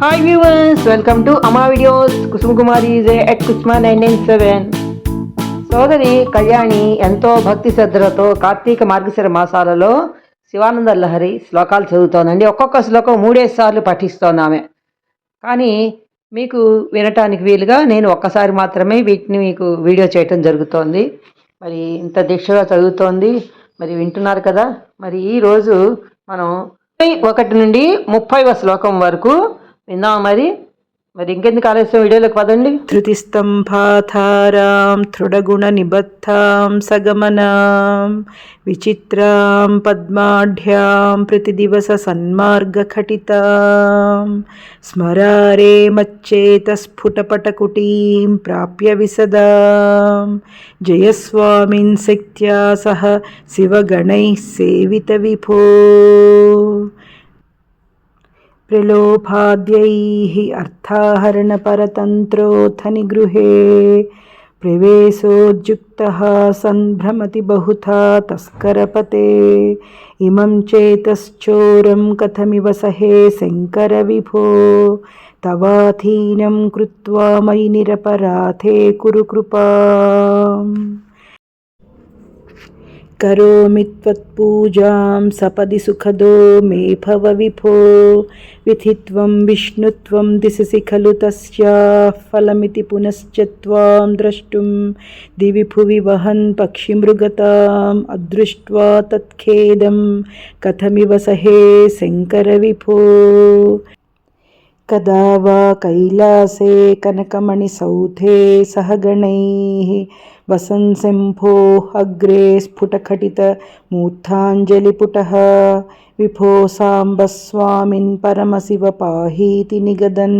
Hi viewers welcome to Amma videos Kusuma Kumari at Kusuma nine nine seven సోదరి కళ్యాణి ఎంతో భక్తి శ్రద్ధలతో కార్తీక మార్గశిర మాసాలలో శివానంద లహరి శ్లోకాలు చదువుతోందండి. ఒక్కొక్క శ్లోకం మూడే సార్లు పఠిస్తోంది ఆమె. కానీ మీకు వినటానికి వీలుగా నేను ఒక్కసారి మాత్రమే వీటిని మీకు వీడియో చేయటం జరుగుతోంది. మరి ఇంత దీక్షగా చదువుతోంది. మరి వింటున్నారు కదా? మరి ఈరోజు మనం ఒకటి నుండి ముప్పైవ శ్లోకం వరకు విందాం మరి. మరి ఇంకెందుకు ఆలస్యం వీడియోలోకి పదండి. ధృతి స్తంభాధారాం దృఢగుణ నిబద్ధాం సగమనాం విచిత్రాం పద్మాఢ్యాం ప్రతి దివస సన్మార్గ ఖటితాం స్మరారే మచ్చేత స్ఫుటపటకుటీం ప్రాప్య విసదాం జయస్వామిన్ శక్త్యా సహ శివగణై సేవిత విభో. प्रलोभाद्यैः अर्थाहरणपरतन्त्रोऽथ निगृहे प्रवेशोद्युक्तः सन्भ्रमति बहुधा तस्करपते इमं चेतश्चोरं कथमिव सहे शङ्करविभो तवाधीनं कृत्वा मयि निरपराधे कुरु कृपाम् करोमि त्वत्पूजां सपदि सुखदो मे भव विभो। विधित्वं विष्णुत्वं दिशसि खलु तस्याः फलमिति पुनश्च त्वां द्रष्टुं दिवि भुवि वहन् पक्षिमृगताम् अदृष्ट्वा तत्खेदं कथमिव सहे शङ्करविभो कदा वा कैलासे कनकमणिसौधे सहगणैः वसन् शम्भोः अग्रे स्फुटखटितमूर्धाञ्जलिपुटः विभो साम्बस्वामिन् परमशिव पाहीति निगदन्।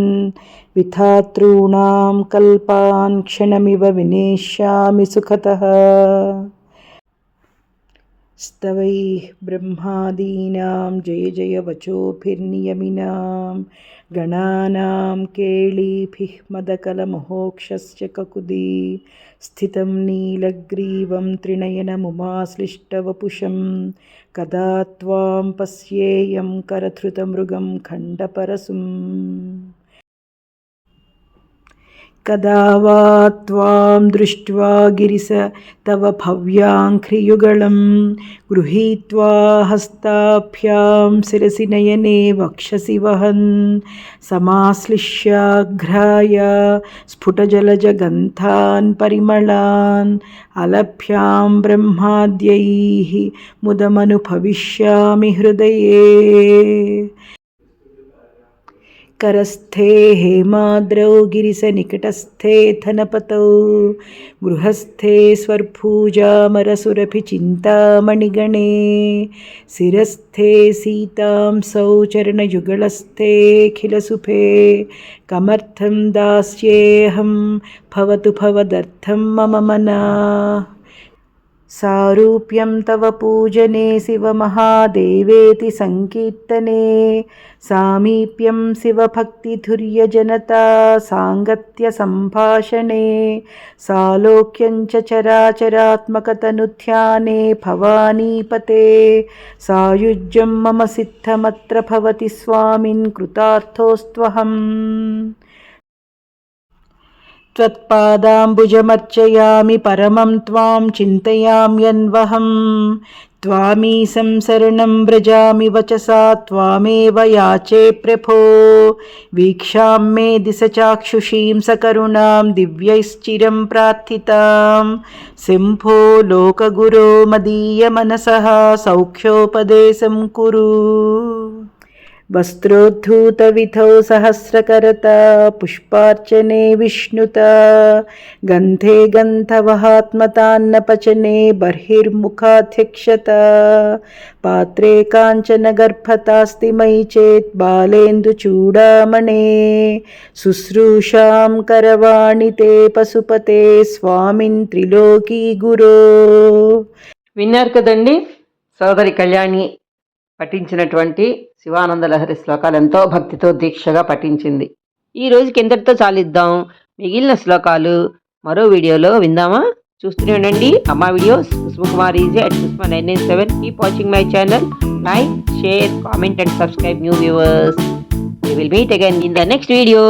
विधातॄणां कल्पान् क्षणमिव विनेष्यामि सुखतः स्तवैः ब्रह्मादीनां जय जय वचोभिर्नियमिनां गणानां केळीभिः मदकलमहोक्षस्य ककुदी स्थितं नीलग्रीवं त्रिनयनमुमाश्लिष्टवपुषं कदा त्वां पश्येयं करधृतमृगं खण्डपरशुम् कदा वा त्वां दृष्ट्वा गिरिस तव भव्याङ्घ्रियुगलं गृहीत्वा हस्ताभ्यां शिरसि नयने वक्षसि वहन् समाश्लिष्याघ्राय स्फुटजलजगन्धान् परिमलान् अलभ्यां ब्रह्माद्यैः मुदमनुभविष्यामि हृदये करस्थे हेमाद्रौ गिरिसनिकटस्थे धनपतौ। गृहस्थे स्वर्पूजामरसुरभिचिन्तामणिगणे शिरस्थे सीतां सौ चरणयुगलस्थेऽखिलसुभे कमर्थं दास्येऽहं, भवतु भवदर्थं मम मना। సారూప్యం తవ పూజనే శివమహాదేవేతి సంకీర్తనే. సామీప్యం శివభక్తిధుర్యజనతా సాంగత్య సంభాషణే. సాలోక్యం చ చరాచరాత్మకతనుధ్యానే భవానీపతే. సాయుజ్యం మమ సిద్ధమత్ర భవతి స్వామిన్ కృతార్థోస్త్వహం. त्वत्पादाम्बुजमर्चयामि परमं त्वां चिन्तयाम्यन्वहं त्वामीशं शरणं व्रजामि वचसा त्वामेव याचे प्रभो वीक्षां मे दिशचाक्षुषीं सकरुणां दिव्यैश्चिरं प्रार्थितां शम्भो लोकगुरो मदीयमनसः सौख्योपदेशं कुरु वस्त्रोद्धूतविधौ सहस्रकरता पुष्पार्चने विष्णुता गन्धे गन्धवहात्मतान्नपचने बर्हिर्मुखाध्यक्षता पात्रे काञ्चनगर्भतास्ति मयि चेत् बालेन्दुचूडामणे शुश्रूषां करवाणि ते पशुपते स्वामिन् त्रिलोकी गुरो విన్నారు కదండి సోదరి కళ్యాణి పఠించినటువంటి శివానంద లహరి శ్లోకాలు ఎంతో భక్తితో దీక్షగా పఠించింది. ఈ రోజుకి ఎంతటితో చాలిద్దాం. మిగిలిన శ్లోకాలు మరో వీడియోలో విందామా? చూస్తూనే ఉండండి. Amma videos Kusumakumar easy at Kusuma nine nine seven. Keep watching my channel. Like share comment and subscribe new viewers. Will meet again in the next video